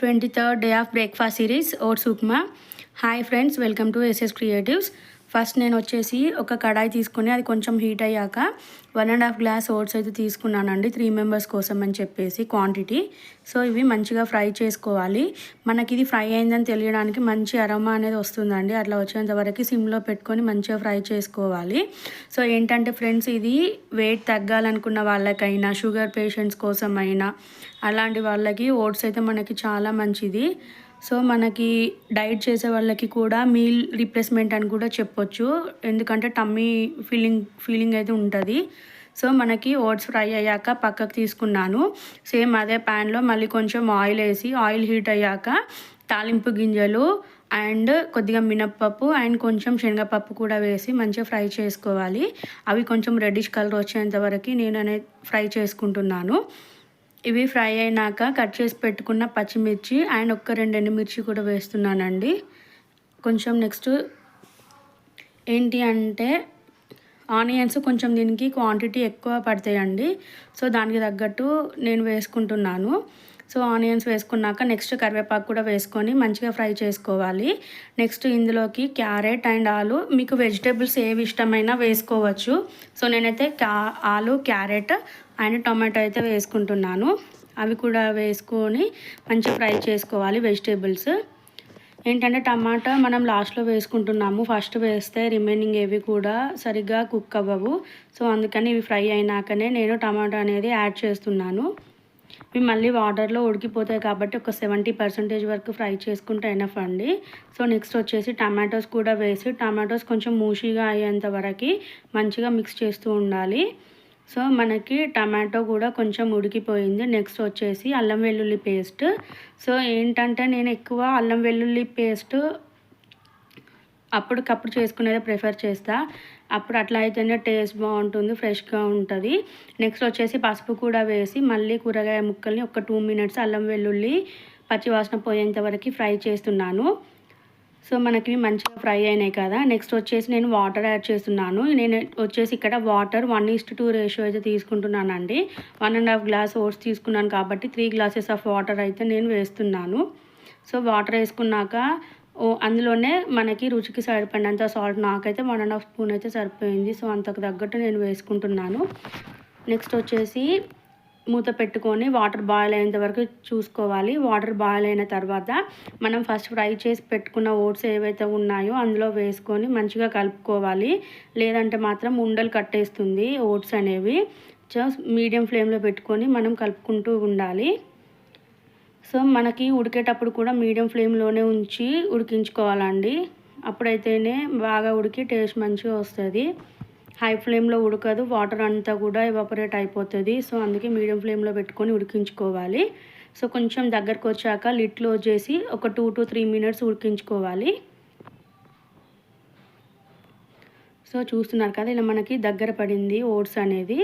Twenty third day of breakfast series oats upma. Hi friends welcome to SS creatives. First నేను వచ్చేసి ఒక కడాయి తీసుకుని అది కొంచెం హీట్ అయ్యాక one and half glass oats అయితే తీసుకున్నానండి త్రీ మెంబర్స్ కోసం అని చెప్పేసి క్వాంటిటీ సో ఇవి మంచిగా ఫ్రై చేసుకోవాలి. మనకి ఇది ఫ్రై అయిందని తెలియడానికి మంచి అరమా అనేది వస్తుందండి. అట్లా వచ్చేంత వరకు సిమ్లో పెట్టుకొని మంచిగా ఫ్రై చేసుకోవాలి. సో ఏంటంటే ఫ్రెండ్స్ ఇది వెయిట్ తగ్గాలనుకున్న వాళ్ళకైనా షుగర్ పేషెంట్స్ కోసం అయినా అలాంటి వాళ్ళకి ఓట్స్ అయితే మనకి చాలా మంచిది. సో మనకి డైట్ చేసే వాళ్ళకి కూడా మీల్ రిప్లేస్మెంట్ అని కూడా చెప్పొచ్చు. ఎందుకంటే టమ్మీ ఫీలింగ్ ఫీలింగ్ అయితే ఉంటుంది. సో మనకి ఓట్స్ ఫ్రై అయ్యాక పక్కకు తీసుకున్నాను. సేమ్ అదే ప్యాన్లో మళ్ళీ కొంచెం ఆయిల్ వేసి ఆయిల్ హీట్ అయ్యాక తాలింపు గింజలు అండ్ కొద్దిగా మినప్పప్పు అండ్ కొంచెం శనగపప్పు కూడా వేసి మంచిగా ఫ్రై చేసుకోవాలి. అవి కొంచెం రెడ్డిష్ కలర్ వచ్చేంత వరకు నేను అనేది ఫ్రై చేసుకుంటున్నాను. ఇవి ఫ్రై అయినాక కట్ చేసి పెట్టుకున్న పచ్చిమిర్చి అండ్ ఒక్క రెండు ఎండుమిర్చి కూడా వేస్తున్నానండి. కొంచెం నెక్స్ట్ ఏంటి అంటే ఆనియన్స్ కొంచెం దీనికి క్వాంటిటీ ఎక్కువ పడతాయండి. సో దానికి తగ్గట్టు నేను వేసుకుంటున్నాను. సో ఆనియన్స్ వేసుకున్నాక నెక్స్ట్ కరివేపాకు కూడా వేసుకొని మంచిగా ఫ్రై చేసుకోవాలి. నెక్స్ట్ ఇందులోకి క్యారెట్ అండ్ ఆలు మీకు వెజిటేబుల్స్ ఏవి ఇష్టమైనా వేసుకోవచ్చు. సో నేనైతే క్యా ఆలు క్యారెట్ అండ్ టొమాటో అయితే వేసుకుంటున్నాను. అవి కూడా వేసుకొని మంచిగా ఫ్రై చేసుకోవాలి వెజిటేబుల్స్. ఏంటంటే టమాటా మనం లాస్ట్లో వేసుకుంటున్నాము. ఫస్ట్ వేస్తే రిమైనింగ్ ఏవి కూడా సరిగ్గా కుక్ అవ్వవు. సో అందుకని ఇవి ఫ్రై అయినాకనే నేను టమాటా అనేది యాడ్ చేస్తున్నాను. ఇవి మళ్ళీ వాటర్లో ఉడికిపోతాయి కాబట్టి ఒక సెవెంటీ పర్సెంటేజ్ వరకు ఫ్రై చేసుకుంటే ఎనఫ్ అండి. సో నెక్స్ట్ వచ్చేసి టమాటోస్ కూడా వేసి టమాటోస్ కొంచెం మూషీగా అయ్యేంత వరకు మంచిగా మిక్స్ చేస్తూ ఉండాలి. సో మనకి టమాటో కూడా కొంచెం ఉడికిపోయింది. నెక్స్ట్ వచ్చేసి అల్లం వెల్లుల్లి పేస్ట్. సో ఏంటంటే నేను ఎక్కువ అల్లం వెల్లుల్లి పేస్ట్ అప్పటికప్పుడు చేసుకునేది ప్రిఫర్ చేస్తా. అప్పుడు అట్లా అయితేనే టేస్ట్ బాగుంటుంది ఫ్రెష్గా ఉంటుంది. నెక్స్ట్ వచ్చేసి పసుపు కూడా వేసి మళ్ళీ కూరగాయ ముక్కల్ని ఒక టూ మినిట్స్ అల్లం వెల్లుల్లి పచ్చివాసన పోయేంత వరకు ఫ్రై చేస్తున్నాను. సో మనకి మంచిగా ఫ్రై అయినాయి కదా. నెక్స్ట్ వచ్చేసి నేను వాటర్ యాడ్ చేస్తున్నాను. నేను వచ్చేసి ఇక్కడ water one is to two ratio అయితే తీసుకుంటున్నానండి. One and half glass oats తీసుకున్నాను కాబట్టి త్రీ గ్లాసెస్ ఆఫ్ వాటర్ అయితే నేను వేస్తున్నాను. సో వాటర్ వేసుకున్నాక అందులోనే మనకి రుచికి సరిపడినంత సాల్ట్ నాకైతే వన్ అండ్ హాఫ్ స్పూన్ అయితే సరిపోయింది. సో అంతకు తగ్గట్టు నేను వేసుకుంటున్నాను. నెక్స్ట్ వచ్చేసి మూత పెట్టుకొని వాటర్ బాయిల్ అయ్యేంత వరకు చూసుకోవాలి. వాటర్ బాయిల్ అయిన తర్వాత మనం ఫస్ట్ ఫ్రై చేసి పెట్టుకున్న ఓట్స్ ఏవైతే ఉన్నాయో అందులో వేసుకొని మంచిగా కలుపుకోవాలి. లేదంటే మాత్రం ఉండలు కట్టేస్తుంది ఓట్స్ అనేవి. జస్ట్ మీడియం ఫ్లేమ్లో పెట్టుకొని మనం కలుపుకుంటూ ఉండాలి. సో మనకి ఉడికేటప్పుడు కూడా మీడియం ఫ్లేమ్లోనే ఉంచి ఉడికించుకోవాలండి. అప్పుడైతేనే బాగా ఉడికి టేస్ట్ మంచిగా వస్తుంది. హై ఫ్లేమ్లో ఉడకదు వాటర్ అంతా కూడా ఎవాపరేట్ అయిపోతుంది. సో అందుకే మీడియం ఫ్లేమ్లో పెట్టుకొని ఉడికించుకోవాలి. సో కొంచెం దగ్గరకు వచ్చాక లిట్ క్లోజ్ చేసి ఒక టూ టు త్రీ మినిట్స్ ఉడికించుకోవాలి. సో చూస్తున్నారు కదా ఇలా మనకి దగ్గర పడింది ఓట్స్ అనేది.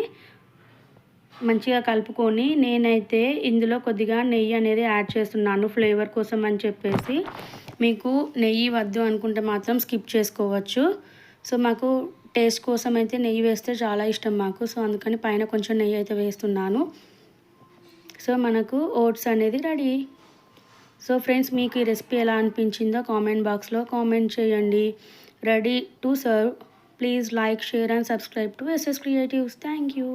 మంచిగా కలుపుకొని నేనైతే ఇందులో కొద్దిగా నెయ్యి అనేది యాడ్ చేస్తున్నాను ఫ్లేవర్ కోసం అని చెప్పేసి. మీకు నెయ్యి వద్దు అనుకుంటే మాత్రం స్కిప్ చేసుకోవచ్చు. సో మాకు టేస్ట్ కోసం అయితే నెయ్యి వేస్తే చాలా ఇష్టం మాకు. సో అందుకని పైన కొంచెం నెయ్యి అయితే వేస్తున్నాను. సో మనకు ఓట్స్ అనేది రెడీ. సో ఫ్రెండ్స్ మీకు ఈ రెసిపీ ఎలా అనిపించిందో కామెంట్ బాక్స్లో కామెంట్ చేయండి. Ready to serve. Please like share and subscribe to SS creatives. Thank you.